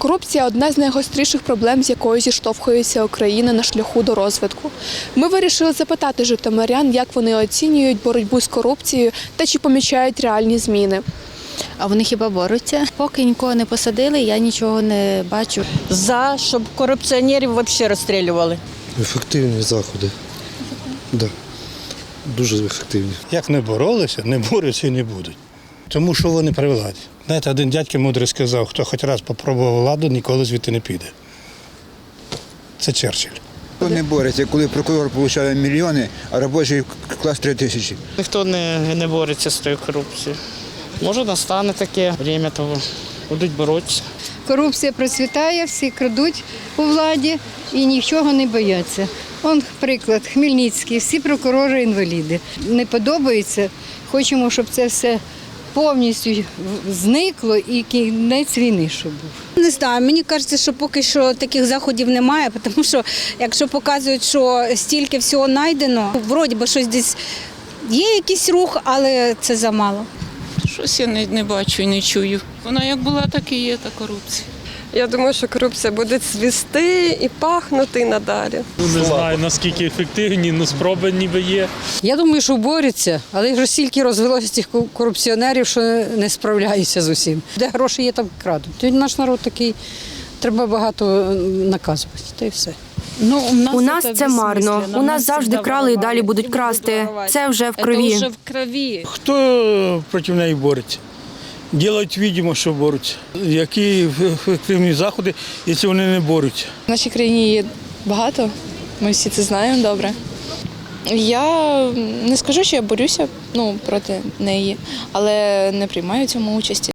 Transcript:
Корупція одна з найгостріших проблем, з якою зіштовхується Україна на шляху до розвитку. Ми вирішили запитати житомирян, як вони оцінюють боротьбу з корупцією та чи помічають реальні зміни. А вони хіба борються? Поки нікого не посадили, я нічого не бачу. За, щоб корупціонерів взагалі розстрілювали. Ефективні заходи. Да. Дуже ефективні. Як не боролися, не борються і не будуть. Тому що вони при владі. Знаєте, один дядько мудрий сказав, хто хоч раз попробував владу, ніколи звідти не піде. Це Черчилль. Хто не бореться, коли прокурор отримує мільйони, а робочий клас три тисячі. Ніхто не, не бореться з тою корупцією. Може, настане таке время того. Будуть боротися. Корупція процвітає, всі крадуть у владі і нічого не бояться. Он приклад, Хмельницький, всі прокурори інваліди. Не подобається. Хочемо, щоб це все повністю зникло і кінець війни, що був. Не знаю, мені кажеться, що поки що таких заходів немає, тому що якщо показують, що стільки всього знайдено, вроді би щось десь є якийсь рух, але це замало. Щось я не, не бачу і не чую. Вона як була, так і є та корупція. Я думаю, що корупція буде цвісти і пахнути надалі. Не знаю наскільки ефективні, але спроби ніби є. Я думаю, що борються, але ж стільки розвелося цих корупціонерів, що не справляються з усім. Де гроші є, там крадуть. Тоді наш народ такий, треба багато наказувати, та й все. Ну, у нас, У нас це марно. У нас завжди крали і далі будуть красти. Це вже в крові. Це вже в крові. Хто проти неї бореться? Ділають відомо, що борються. Які ефективні заходи, якщо вони не борються? В нашій країні є багато, ми всі це знаємо добре. Я не скажу, що я борюся ну, проти неї, але не приймаю цьому участі.